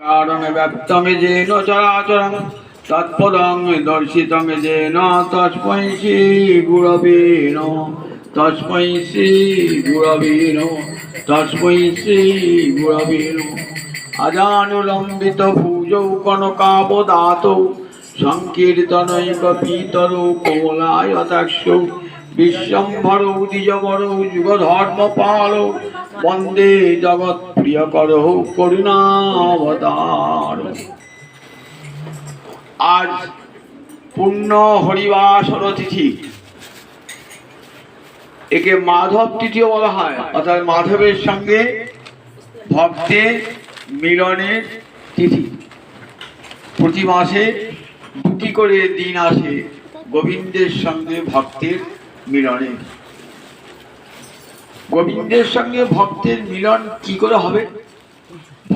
কারণ ব্যক্তমে যেন চরাচরং তৎপদং দর্শিতং যেন তস্মৈ শ্রী গুরবে নো তস্মৈ শ্রী গুরবে নো তস্মৈ শ্রী গুরবে নো অজানুলম্বিত ভুজৌ কনকাবদাতৌ সংকীর্তনৈকীতরৌ কোমলায়তাক্ষৌ বিশ্বম্ভরৌ বন্দে জগৎ প্রিয় করো করুণাবতার। আজ পূর্ণ হরিবাসর তিথি। একে মাধব তৃতীয় বলা হয়, অর্থাৎ মাধবের সঙ্গে ভক্তের মিলনের তিথি। প্রতি মাসে দুটি করে দিন আসে গোবিন্দের সঙ্গে ভক্তের মিলনের। গোবিন্দের সঙ্গে ভক্তের মিলন কি করে হবে?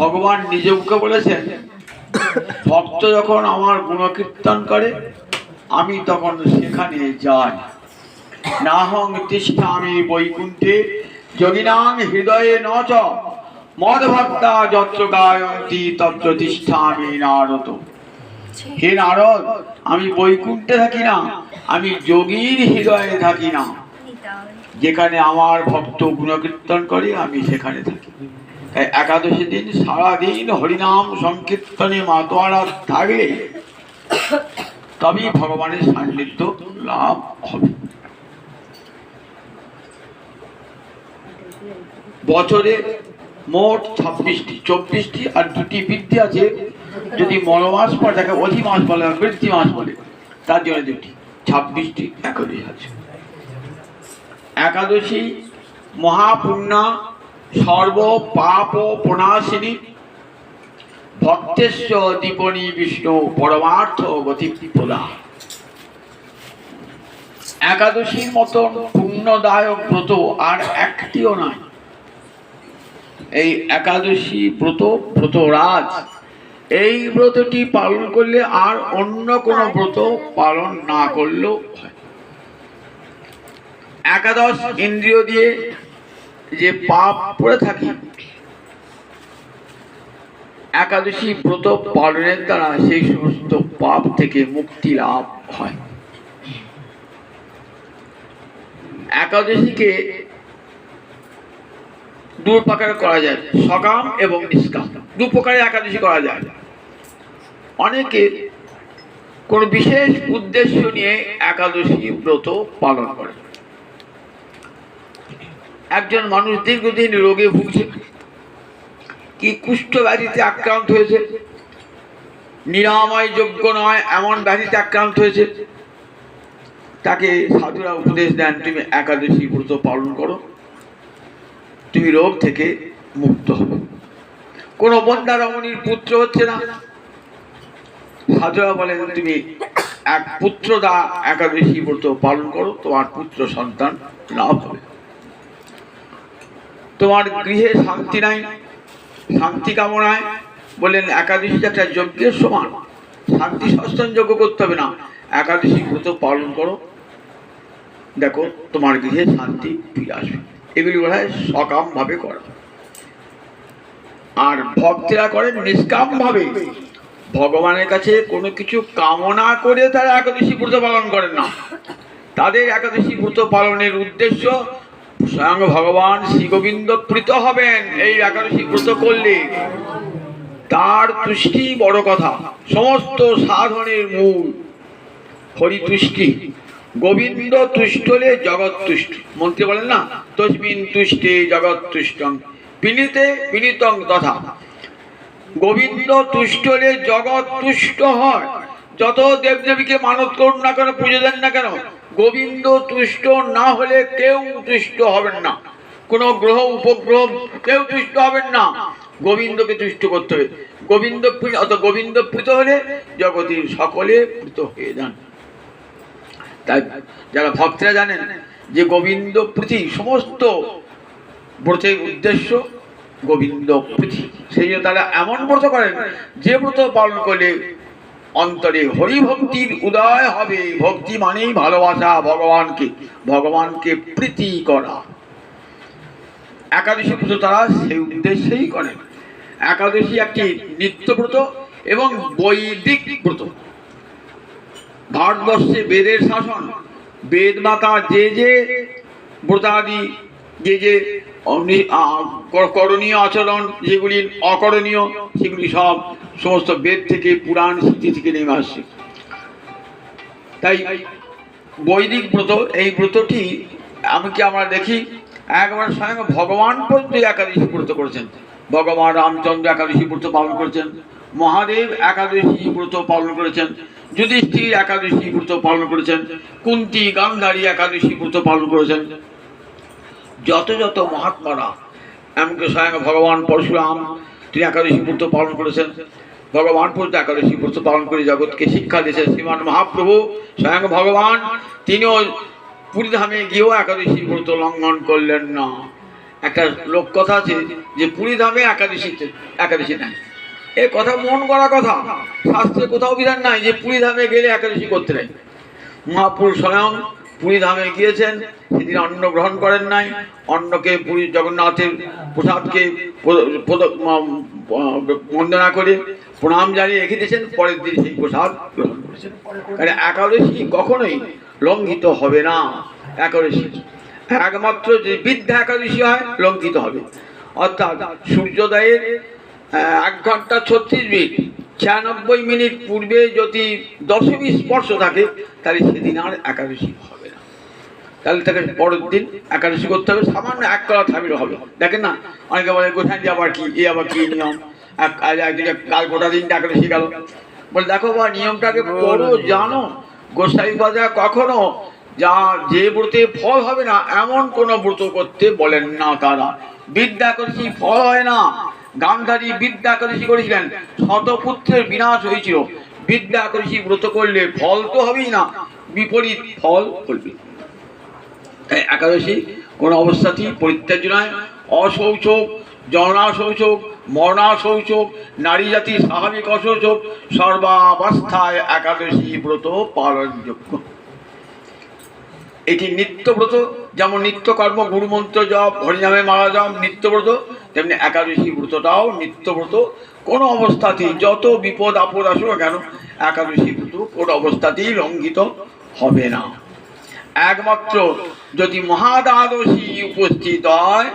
ভগবান নিজে মুখে বলেছেন, ভক্ত যখন আমার গুণকীর্তন করে, আমি তখন সেখানে যাই। নাহং তিষ্ঠা আমি বৈকুণ্ঠে, যোগিনাং হৃদয়ে নচ মদ ভক্তা যত্র গায়ন্তি তত্র তিষ্ঠামি নারদ। হে নারদ, আমি বৈকুণ্ঠে থাকি না, আমি যোগীর হৃদয়ে থাকি না। যেখানে আমার ভক্ত গুণকীর্তন করে, আমি সেখানে থাকি। একাদশী দিন সারাদিন হরিনাম সংকীর্তনে মাতোয়ারা থাকলে তবেই ভগবানের সান্নিধ্য লাভ হবে। বছরে মোট ছাব্বিশটি, চব্বিশটি আর দুটি বৃদ্ধি আছে। যদি মলমাস পর তাকে অধি মাস বলে বৃদ্ধি মাস বলে, তার জন্য দুটি। ছাব্বিশটি একাদশী আছে। একাদশী, মহাপুণ্যা, সর্ব পাপ প্রণাশিনী ভক্তেশ্ব দীপনী বিষ্ণু পরমার্থ গতি প্রদা একাদশীর মতন পুণ্যদায়ক ব্রত আর একটিও নয় এই একাদশী ব্রত ব্রতরাজ এই ব্রতটি পালন করলে আর অন্য কোনো ব্রত পালন না করলেও হয়। একাদশ ইন্দ্রিয় দিয়ে যে পাপ পড়ে থাকি, একাদশী ব্রত পালনের দ্বারা সেই সমস্ত পাপ থেকে মুক্তি লাভ হয়। একাদশীকে দু প্রকারে করা যায়, সকাম এবং নিষ্কাম। দু প্রকারে একাদশী করা যায়। অনেকে কোন বিশেষ উদ্দেশ্য নিয়ে একাদশী ব্রত পালন করে। একজন মানুষ দীর্ঘদিন রোগে ভুগছে, কি কুষ্ঠ ব্যাধিতে আক্রান্ত হয়েছে, নিরাময় যোগ্য নয়, এমন ব্যাধিতে আক্রান্ত হয়েছে। তাকে সাধুরা উপদেশ দেন, তুমি একাদশী ব্রত পালন করো, তুমি রোগ থেকে মুক্ত হবে। কোন বন্দা রমণীর পুত্র হচ্ছে না। সাধুরা বলেন, তুমি এক পুত্র দা একাদশী ব্রত পালন করো, তোমার পুত্র সন্তান লাভ হবে। তোমার গৃহে শান্তি নাই, শান্তি কামনায় বললেন, একাদশী একটা যজ্ঞের সমান, শান্তি সস্তান যজ্ঞ করতে হবে না। একাদশী ব্রত পালন করো। দেখো, তোমার গৃহে শান্তি ফিরে আসবে। এগুলি বলা হয় সকাম ভাবে করা। আর ভক্তেরা করেন নিষ্কাম ভাবে ভগবানের কাছে কোনো কিছু কামনা করে তারা একাদশী ব্রত পালন করেন না। তাদের একাদশী ব্রত পালনের উদ্দেশ্য স্বয়ং ভগবান শ্রী গোবিন্দ প্রীত হবেন এই একাদশী ব্রত করলে। তার তুষ্টি বড় কথা, সমস্ত সাধনের মূল। হরি তুষ্টি গোবিন্দ তুষ্ট হলে জগৎ তুষ্ট। মন্ত্রী বলেন না, তসমিন তুষ্টে জগৎ তুষ্টং। বিনীতে বিনীতং তথা। গোবিন্দ তুষ্ট হলে জগৎ তুষ্ট হয়। যত দেবদেবীকে মানত করুন না কেন, পুজো দেন না কেন গোবিন্দ তুষ্ট না হলে কেউ তুষ্ট হবেন না। কোন গ্রহ, উপগ্রহ, কেউ তুষ্ট হবেন না। গোবিন্দকে তুষ্ট করতে হবে। গোবিন্দ অত গোবিন্দ প্রীত হলে জগতের সকলে প্রীত হয়ে যান। তাই যারা ভক্তরা জানেন যে গোবিন্দ প্রীতি সমস্ত ব্রতের উদ্দেশ্য গোবিন্দ প্রীতি সেই জন্য তারা এমন ব্রত করেন যে ব্রত পালন করলে অন্তরে হরিভক্তির উদয় হবে। ভক্তি মানেই ভালোবাসা ভগবানকে ভগবানকে প্রীতি করা। একাদশী পুজো তারা সেই উদ্দেশ্যেই করেন। একাদশী একটি নিত্যব্রত এবং বৈদিক ব্রত। ভারতবর্ষে বেদের শাসন, বেদ মাতা যে যে ব্রতাদি যে যে কর- করণীয় আচরণ, যেগুলি অকরণীয়, সেগুলি সব সমস্ত বেদ থেকে, পুরাণ স্মৃতি থেকে নেমে আসছে। তাই বৈদিক ব্রত, এই ব্রতটি এমনকি আমরা দেখি, একবার স্বয়ং ভগবান পর্যন্ত একাদশী ব্রত করেছেন। ভগবান রামচন্দ্র একাদশী ব্রত পালন করেছেন, মহাদেব একাদশী ব্রত পালন করেছেন, যুধিষ্ঠির একাদশী ব্রত পালন করেছেন, কুন্তি, গান্ধারী একাদশী ব্রত পালন করেছেন। যত যত মহাত্মারা, এমনকি স্বয়ং ভগবান পরশুরাম, তিনি একাদশী ব্রত পালন করেছেন। ভগবান পর্যন্ত একাদশী ব্রত পালন করে জগৎকে শিক্ষা দিয়েছেন শ্রীমান মহাপ্রভু, স্বয়ং ভগবান। তিনিও পুরীধামে গিয়েও একাদশী ব্রত লঙ্ঘন করলেন না। একটা লোক কথা আছে যে পুরীধামে একাদশী একাদশী নাই। এ কথা মন করা কথা। শাস্ত্রে কোথাও বিধান নাই যে পুরীধামে গেলে একাদশী করতে নাই। মহাপুরুষ স্বয়ং পুরী ধামে গিয়েছেন, সেদিন অন্ন গ্রহণ করেন নাই। অন্নকে পুরী জগন্নাথের প্রসাদকে বন্দনা করে প্রণাম জানিয়ে রেখে দিয়েছেন, পরের দিন সেই প্রসাদ গ্রহণ করেছেন। একাদশী কখনোই লঙ্ঘিত হবে না, একাদশী। একমাত্র যে বিদ্যা একাদশী হয়, লঙ্ঘিত হবে। অর্থাৎ সূর্যোদয়ের এক ঘণ্টা ছত্রিশ মিনিট, ছিয়ানব্বই মিনিট পূর্বে যদি দশমী স্পর্শ থাকে, তাহলে সেদিন আর একাদশী না। তাহলে তাকে পরের দিন একাদশী করতে হবে। সামান্য এক কলা থামিল হবে। দেখেন না, অনেকে বলে, কোথায় আবার কি, এ আবার কি নিয়ম? কাল গোটা দিনটা একাদশী গেল। বলে, দেখো বা নিয়মটাকে পড়ো জানো, গোসাই বাজা কখনো যা যে ব্রতে ফল হবে না, এমন কোনো ব্রত করতে বলেন না তারা। বিদ্যা করেছি, ফল হয় না। গান্ধারী বিদ্যা করেছি করেছিলেন, শতপুত্রের বিনাশ হয়েছিল। বিদ্যা করেছি ব্রত করলে ফল তো হবেই না, বিপরীত ফল করবে। একাদশী, কোনো অবস্থাতেই পরিত্যাজ্য নয়। অশৌচক জননাশৌচক মরণাশৌচক নারী জাতি স্বাভাবিক অশৌচক সর্বাবস্থায় একাদশী ব্রত পালনযোগ্য এটি নিত্যব্রত যেমন নিত্যকর্ম গুরুমন্ত্র জপ, হরিনামে মারা জপ নিত্যব্রত তেমনি একাদশী ব্রতটাও নিত্যব্রত কোনো অবস্থাতেই যত বিপদ, আপদ আসুক কেন, একাদশী ব্রত কোনো অবস্থাতেই লঙ্ঘিত হবে না। একমাত্র যদি মহাদ্বাদশী উপস্থিত হয়,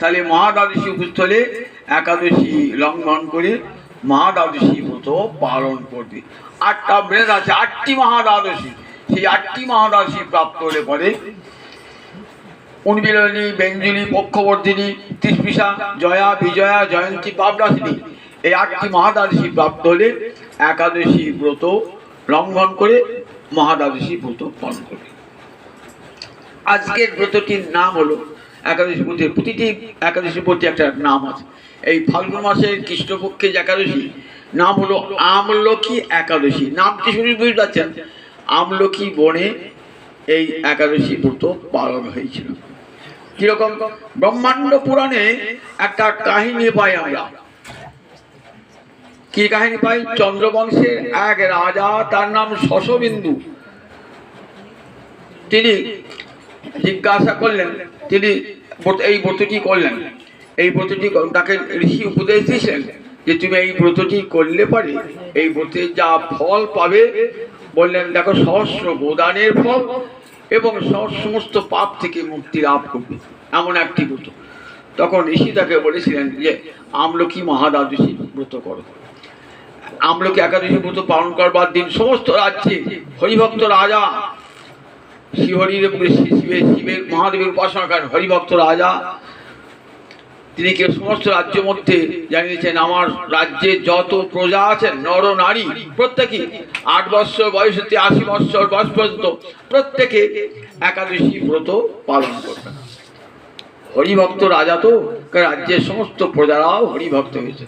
তাহলে মহাদ্বাদশী উপস্থিত হলে একাদশী লঙ্ঘন করে মহাদ্বাদশী ব্রত পালন করবে। আটটা ব্রেদ আছে, আটটি মহাদ্বাদশী। সেই আটটি মহাদ্বাদশী প্রাপ্ত হলে পরে উন্মিলনী বেঞ্জুলি, পক্ষবর্ধিনী তৃষ্পিসা জয়া, বিজয়া, জয়ন্তী পাবরাসিনী এই আটটি মহাদ্বাদশী প্রাপ্ত হলে একাদশী ব্রত লঙ্ঘন করে মহাদ্বাদশী ব্রত পালন করবে। আজকের ব্রতটির নাম হলো একাদশী ব্রতের প্রতিটি একাদশী ব্রতে একটা নাম আছে। এই ফাল্গুন মাসের কৃষ্ণপক্ষে যে একাদশী নাম হলো আমলকি একাদশী। নামটি শুনে বুঝতে পারছেন, আমলকি বনে এই একাদশী ব্রত পালন হয়েছিল। কীরকম? ব্রহ্মাণ্ড পুরাণে একটা কাহিনী পাই আমরা। কি কাহিনী পাই? চন্দ্রবংশের এক রাজা, তার নাম শশবিন্দু। তিনি জিজ্ঞাসা করলেন, তিনি এই ব্রতটি করলেন। এই ব্রতটি তাকে ঋষি উপদেশ দিয়েছিলেন যে তুমি এই ব্রতটি করলে পারে, এই ব্রতে যা ফল পাবে। বললেন, দেখো, সহস্র গোদানের ফল এবং সমস্ত পাপ থেকে মুক্তি লাভ করবে। এমন একটি ব্রত। তখন ঋষি তাকে বলেছিলেন যে, আমলকি মহাদ্বাদশী ব্রত করো। আমলকি একাদশী ব্রত পালন করবার দিন সমস্ত রাজ্যে হরিভক্ত রাজা শ্রীহরির এবং শিবের শিবের, মহাদেবের উপাসনা করেন হরিভক্ত রাজা। তিনি কে সমস্ত রাজ্য মধ্যে জানিয়েছেন, আমার রাজ্যে যত প্রজা আছেন, নর, নারী প্রত্যেকে আট বৎসর বয়স হতে আশি বৎসর বয়স পর্যন্ত প্রত্যেকে একাদশী ব্রত পালন করবেন। হরিভক্ত রাজা তো রাজ্যের সমস্ত প্রজারাও হরিভক্ত হয়েছে।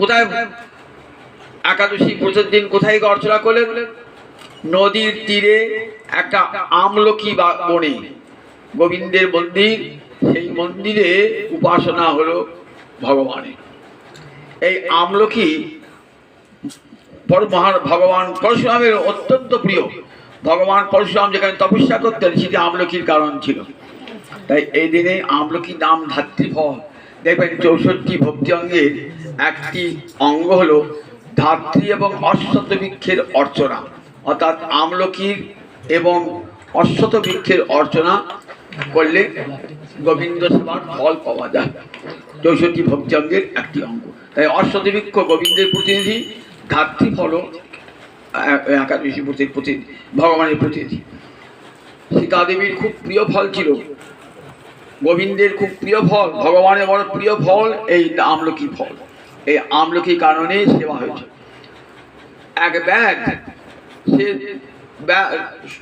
কোথায় একাদশী ব্রতের দিন কোথায় অর্চনা করলেন? নদীর তীরে একটা আমলকি বা বনে গোবিন্দের মন্দির, সেই মন্দিরে উপাসনা হলো ভগবানের। এই আমলকি মহান ভগবান পরশুরামের অত্যন্ত প্রিয়। ভগবান পরশুরাম যেখানে তপস্যা করতেন, সেটি আমলকির কারণ ছিল। তাই এই দিনে আমলকি নাম ধাত্রীফল। দেখবেন চৌষট্টি ভক্তি অঙ্গের একটি অঙ্গ হলো ধাত্রী এবং অশ্বত বৃক্ষের অর্চনা। অর্থাৎ আমলকির এবং অশ্বত বৃক্ষের অর্চনা করলে গোবিন্দ সেবার ফল পাওয়া যায়। চৌষট্টি ভক্তিঅঙ্গের একটি অঙ্গ। তাই অশ্বত বৃক্ষ গোবিন্দের প্রতিনিধি, ধাত্রী ফল একাদশী প্রতি- প্রতি ভগবানের প্রতিনিধি। সীতা দেবীর খুব প্রিয় ফল ছিল। গোবিন্দের খুব প্রিয় ফল, ভগবানের বড় প্রিয় ফল এই আমলকি ফল। এই আমলকি কারণে সেবা হয়েছে। এক ব্যাগ সে ব্যা-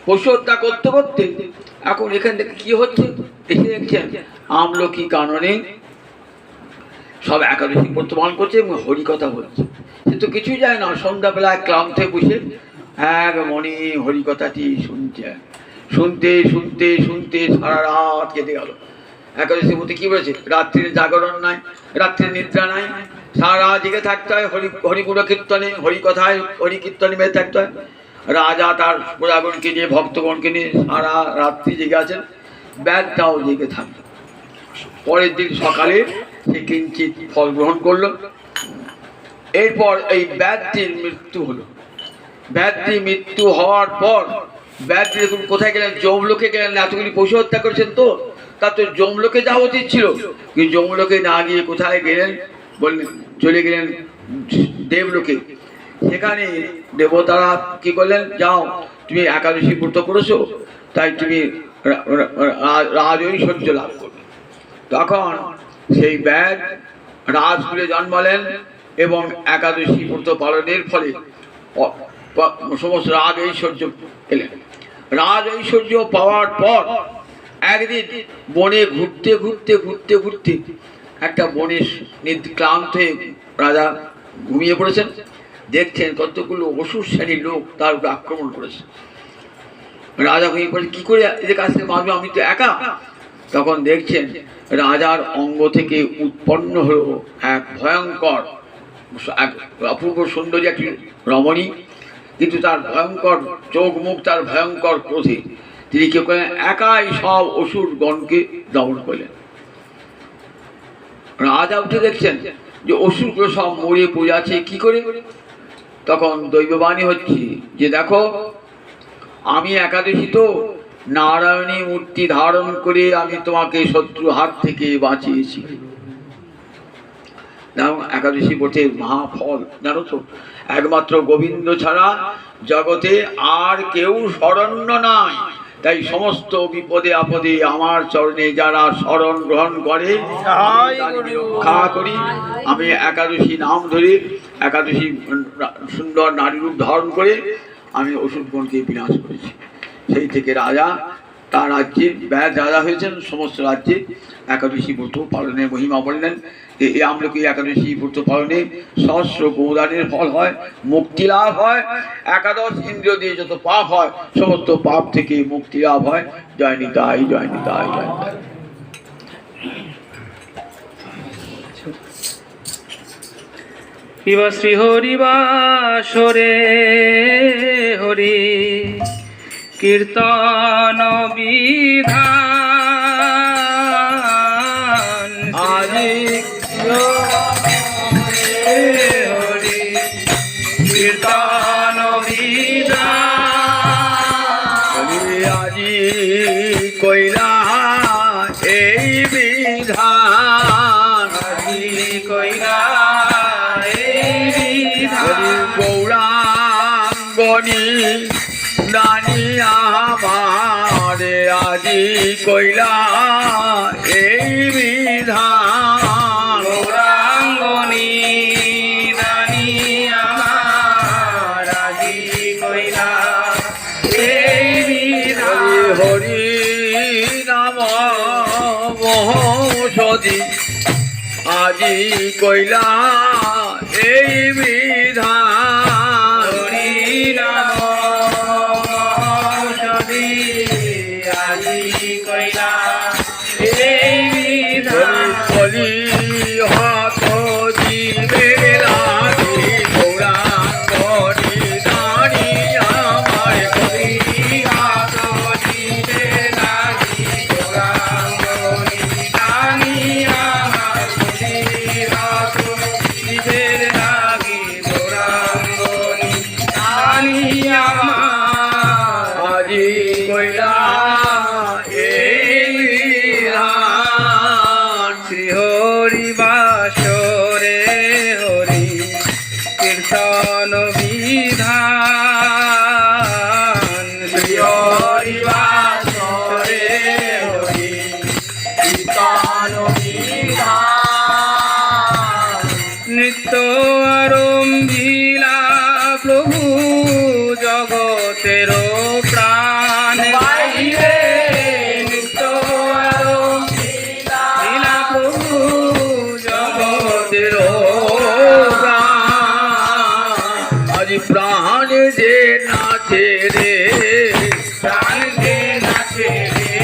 পশু হত্যা করতে করতে এখন এখান থেকে কি হচ্ছে? দেখে দেখছেন আমলকি কারণে সব একাদশী বর্তমান করছে এবং হরিকথা বলছে। সে তো কিছুই যায় না, সন্ধ্যাবেলায় ক্লান্তে বসে এক মনে হরিকথাটি শুনছে। শুনতে শুনতে শুনতে সারা রাত কেটে গেল। একাদশী মধ্যে কী বলেছে? রাত্রির জাগরণ নাই, রাত্রির নিদ্রা নাই। সারা রাত জেগে থাকতে হয়, হরি হরিগুণ কীর্তনে হরিকথায় হরি কীর্তনে মেয়ে থাকতে হয়। রাজা তার প্রজাগণকে নিয়ে, ভক্তগণকে নিয়ে সারা রাত্রি জেগে আছেন, ব্যাগটাও জেগে থাকবে পরের দিন সকালে সে কিঞ্চিত ফল গ্রহণ করল। এরপর এই ব্যাধটির মৃত্যু হলো। ব্যাধটি মৃত্যু হওয়ার পর ব্যাধটি দেখুন, কোথায় গেলেন? জমলোকে গেলেন। এতগুলি পশু হত্যা করেছেন তো? তার তো জমলোকে যাওয়া উচিত ছিল। কিন্তু যমলোকে না গিয়ে কোথায় গেলেন? বললেন, চলে গেলেন দেবলোকে। সেখানে দেবতারা কি করলেন? যাও, তুমি একাদশী ব্রত করেছ, তাই তুমি রা- রা- রা- রাজ ঐশ্বর্য লাভ করবে। তখন সেই ব্যাগ রাজকুলে জন্মালেন এবং একাদশী ব্রত পালনের ফলে সমস্ত রাজ ঐশ্বর্য পেলেন। রাজ ঐশ্বর্য পাওয়ার পর একদিন বনে ঘুরতে ঘুরতে ঘুরতে ঘুরতে একটা বনে ক্লান্ত হয়ে রাজা ঘুমিয়ে পড়েছেন। দেখছেন কতগুলো অসুর শ্রেণির লোক তার উপর আক্রমণ করেছে। রাজা হয়ে পড়ে কি করে এদের কাছ থেকে মারবে আমি তো একা। তখন দেখছেন রাজার অঙ্গ থেকে উৎপন্ন হলো এক ভয়ঙ্কর, এক অপূর্ব সুন্দরী একটি রমণী। কিন্তু তার ভয়ঙ্কর চোখ মুখ তার ভয়ঙ্কর ক্রোধে তিনি কেউ করেন একাই সব অসুর গণকে দমন করলেন। রাজা উঠে দেখছেন যে অসুরগুলো সব মরে পড়ে আছে, কি করে? তখন দৈববাণী হচ্ছে যে দেখো, আমি একাদশী তো নারায়ণী মূর্তি ধারণ করে আমি তোমাকে শত্রু হাত থেকে বাঁচিয়েছি। একাদশী বটে মহাফল। জানো তো, একমাত্র গোবিন্দ ছাড়া জগতে আর কেউ শরণ্য নাই। তাই সমস্ত বিপদে আপদে আমার চরণে যারা স্মরণ গ্রহণ করে রক্ষা করি। আমি একাদশী নাম ধরে একাদশী সুন্দর নারী রূপ ধারণ করে আমি ওষুধগণকে বিনাশ করেছি। সেই থেকে রাজা তার রাজ্যে ব্যাস রাজা হয়েছেন সমস্ত রাজ্যে একাদশী ব্রত পালনের মহিমা বললেন। এই আমলকি একাদশী ব্রত পালনে সহস্র গৌদানের ফল হয় মুক্তি লাভ হয় একাদশ ইন্দ্রিয় দিয়ে যত পাপ হয় সমস্ত পাপ থেকে মুক্তি লাভ হয়। জয় নিতাই জয় নিতাই জয় নিতাই পিবা শ্রী হরিবাসরে হরি কীর্তন বিধান। আজি কইলা এই বিধান কইরা এই বিধান গৌরাঙ্গনি দানি আমারে আজি কইলা আজি কইলা এই নাচে রে প্রাণে নাচে রে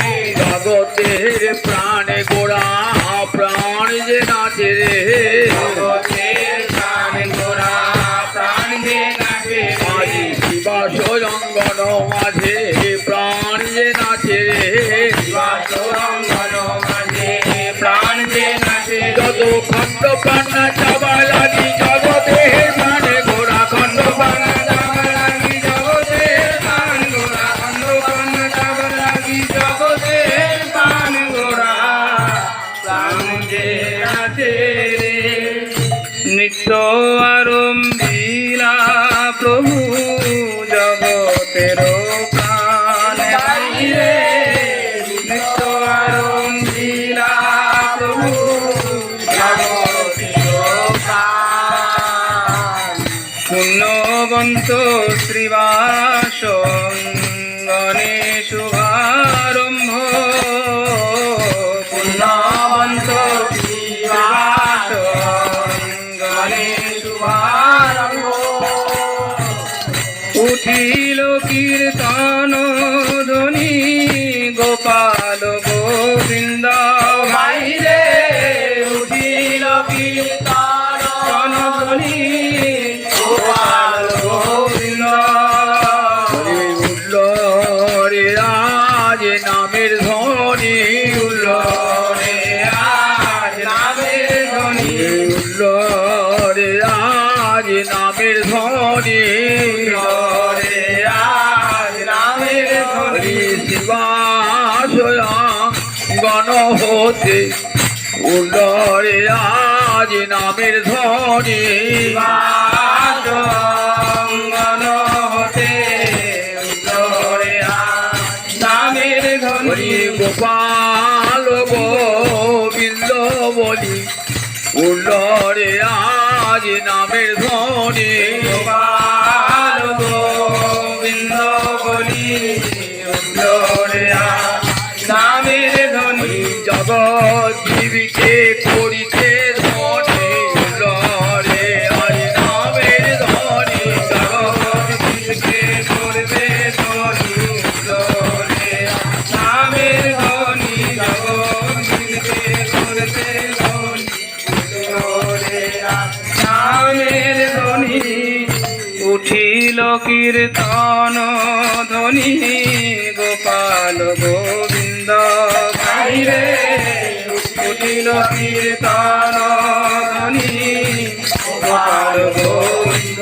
জগতের প্রাণ যে নাচে গোড়া প্রাণ যে নাচে মাঝে শিবা নাচে রে। শিবা সরঙ্গন মাঝে প্রাণ যে যত খন্ড প্রাণ চাবা লাগি ভগন্ত শ্রীবাসঙ্গনে শুভা জগতে উল্লরে আজ নামের ধনে গোপাল গোবিন্দ বলি উল্লরে আজ নামের ধনে গোপাল কীর্তন ধ্বনি গোপাল গোবিন্দ ভাইরে উঠিল কীর্তন ধ্বনি গোপাল গোবিন্দ।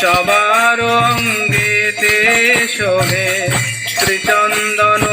সবার অঙ্গেতে শোভে শ্রীচন্দন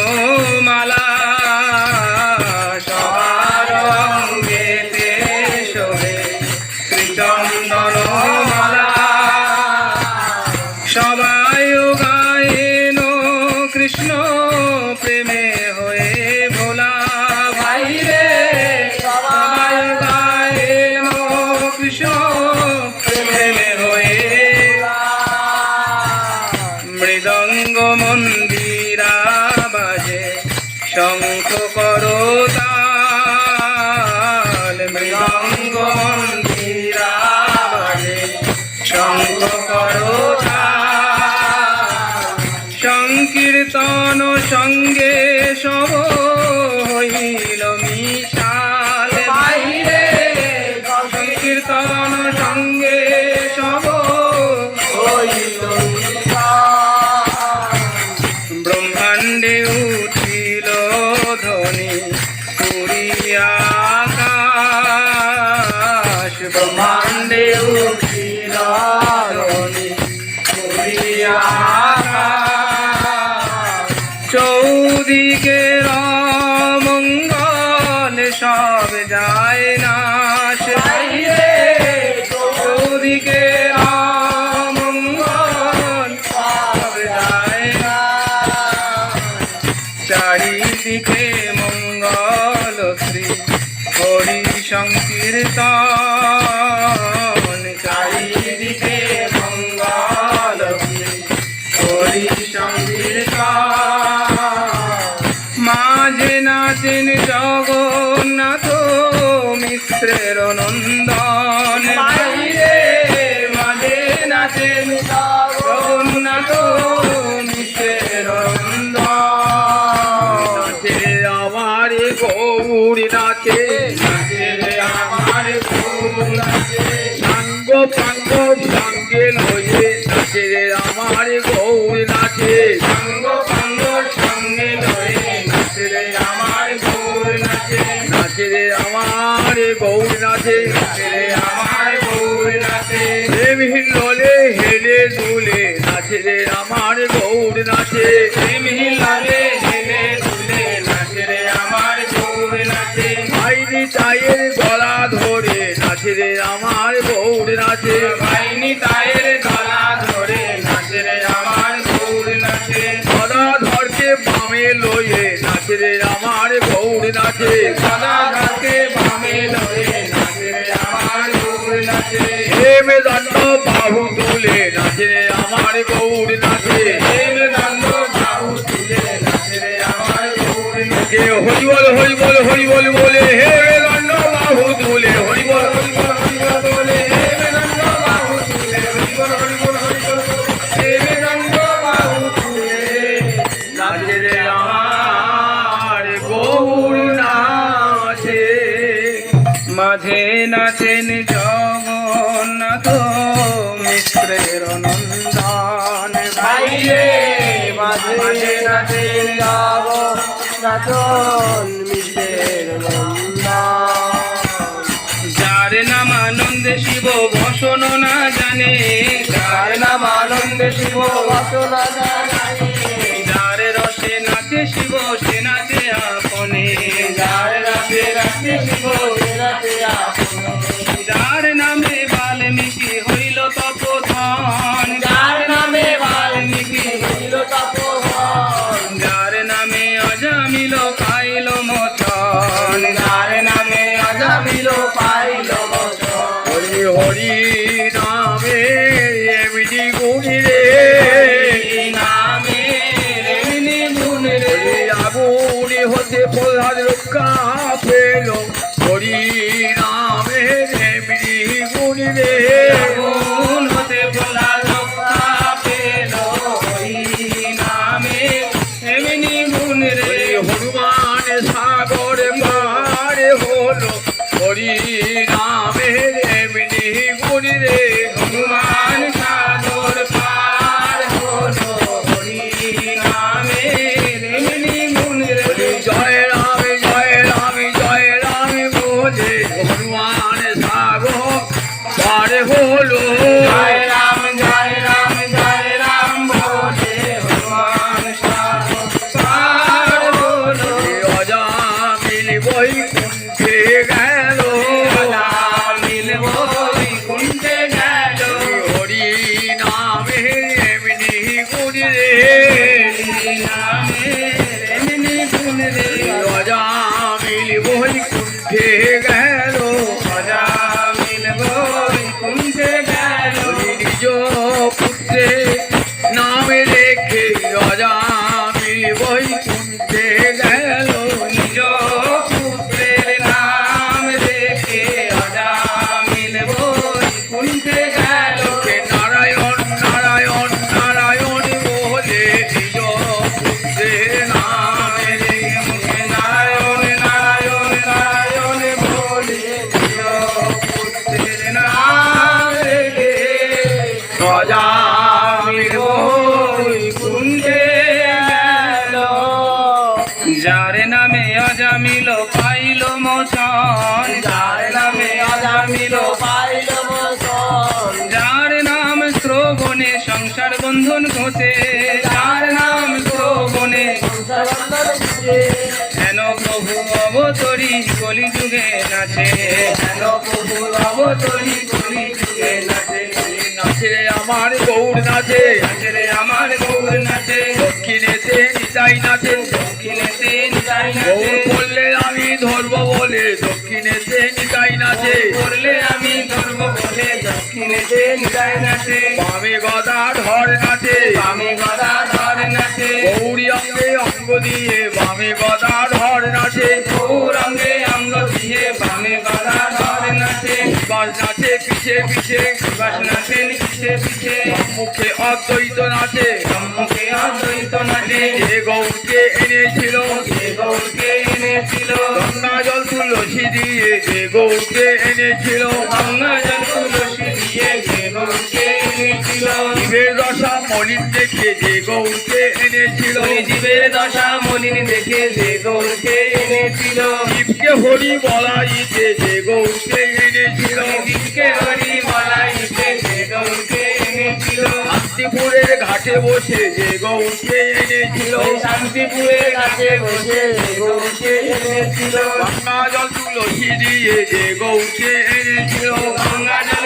হরি সংকীর্তন চারিদিকে মঙ্গল হরি সংকীর্তন মাঝে নাচেন জগন্নাথ মিশ্রের নন্দন নাচে সাদা গাছে বামে ধরে নাচে আমার গৌর নাচে। হে মেদান্ত বাহু তুলে নাচে আমার গৌর নাচে। হে মেদান্ত বাহু তুলে নাচে আমার গৌর নাচে। হরি বল হরি বল হরি বল বলে হে যার নাম আনন্দে শিব, বসন না জানে। যার নাম আনন্দে শিব, বসন যার রসে নাচে শিব, সে নাচে আপনে। যার রাতে রাতে শিব রে मोहि कुंठे गए দলি দলি আমার গৌর নাচে। নাচে রে আমার গৌর নাচে। দক্ষিণেতে নিতাই নাচে। দক্ষিণে নিতাই নাচে। বললে আমি ধরবো বলে দক্ষিণে সে নিতাই নাচে। বললে আমি ধরবো বলে দক্ষিণেতে নিতাই নাচে। আমি গদা ধর নাচে। আমি গদা ধর নাচে। গৌরী অঙ্গে অঙ্গ দিয়ে বামে গদা ধর নাচে। গৌর অঙ্গে অঙ্গ দিয়ে বাস নাচে, পিছে পিছে বাস পিছে পিছে। মুখে অদ্বৈত নাচে মুখে অদ্বৈত নাচে। যে গৌরকে এনেছিল, যে গৌরকে এনেছিল। গঙ্গা জল তুলসী দিয়ে যে গৌরকে এনেছিল। গঙ্গা জল তুলসী দিয়ে যে গৌরকে জীবের দশা মলিন দেখে যে গৌরকে এনেছিল। জীবের দশা মলিন দেখে যে গৌরকে এনেছিল। জীবকে হরি বলাইতে যে গৌরকে এনেছিল। জীবকে হরি বলাইতে যে গৌরকে এনেছিল। শান্তিপুরের ঘাটে বসে যে গৌরকে এনেছিল। শান্তিপুরের কাছে বসে যে গৌরকে এনেছিল। গঙ্গা জল তুলসী দিয়ে যে গৌরকে এনেছিল। গঙ্গা জল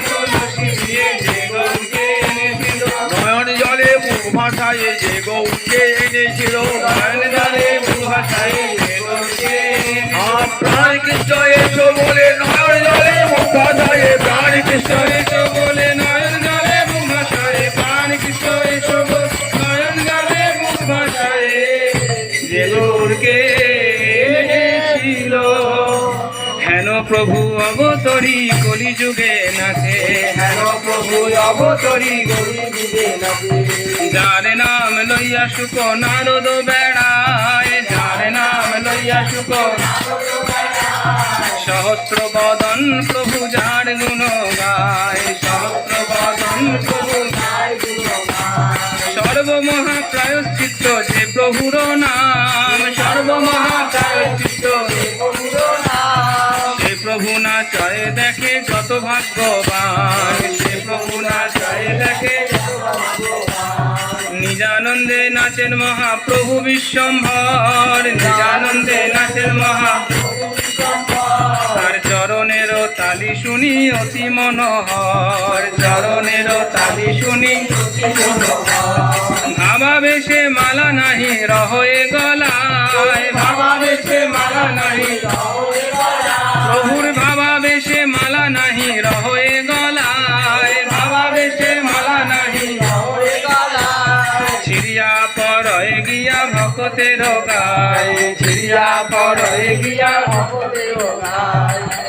ভাসায় যে গৌরকে এনেছিল প্রাণ কৃষ্ণ এসো বলে নয় জলে মুখ ভাসায় প্রাণ কৃষ্ণ অবতরী কলিযুগে নাচে। হেন প্রভু অবতরী কলিযুগে নাচে। যার নাম লইয়া সুখ নারদ বেড়ায়। যার নাম লইয়া সুখ সহস্র বদন প্রভু যার গুণ গায়। সহস্র বদন প্রভু সর্বমহা প্রায়শ্চিত্ত যে প্রভুর নাম। সর্বমহা প্রায়শ্চিত্ত প্রভু না চয়ে দেখে যত ভাগ্যবান। সে প্রভু না চয়ে দেখে নিজানন্দে নাচেন মহাপ্রভু বিশ্বম্ভর। নিজানন্দে নাচেন মহাপ্রভু তার চরণের তালি শুনি অতি মনোহর। চরণের তালি শুনি ভাবা বেশে মালা নাহি, রহয়ে গলায়।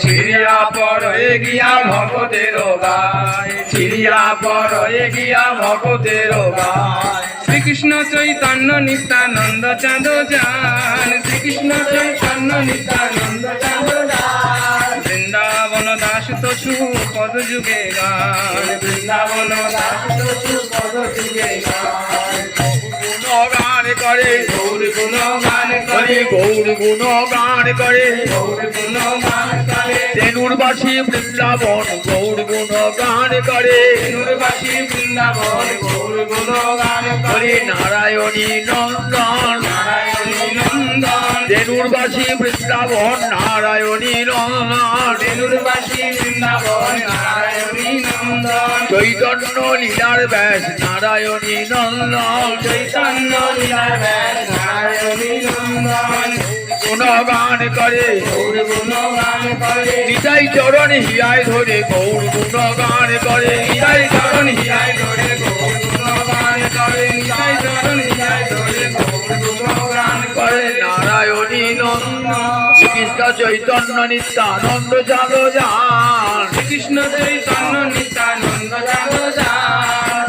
ছিড়িয়া পরয়ে গিয়া ভকতের গায় ছিড়িয়া পরয়ে গিয়া ভকতের গায় শ্রীকৃষ্ণ চৈতন্য নিত্যানন্দ চাঁদ যান, শ্রীকৃষ্ণ চৈতন্য নিত্যানন্দ চাঁদ বৃন্দাবন দাস তছু পদ যুগে গান, বৃন্দাবন দাস তছু পদ যুগে গান। গান করে। গৌর গুণ গান করে গৌর গুণ গান করে। গৌর গুণ গান করে। তেনুরবাসী বৃন্দাবন গৌর গুণ গান করে বৃন্দাবন গৌর গুণ গান করে। নারায়ণী নন্দন। নারায়ণী নন্দন। তেনুরবাসী বৃন্দাবন নারায়ণী নন্দন। বেলুরবাসী বৃন্দাবন নারায়ণী চৈতন্য লীলার ব্যাস নারায়ণী নন্দন। চৈতন্য লীলার ব্যাস নারায়ণী নন্দন। গুণ গান করে। নিতাই চরণ হিয়ায় ধরে গৌর গুণ গান করে। নিতাই চরণ হিয়ায় ধরে গৌর গুণ গান করে। নিতাই চরণ হিয়ায় চৈতন্য নিত্যানন্দ চাঁদ যান কৃষ্ণ চৈতন্য নিত্যানন্দ যান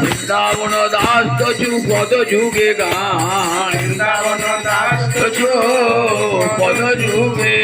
বৃন্দাবন দাস তচু পদ যুগে গান। বৃন্দাবন দাস তচু পদ যুগে।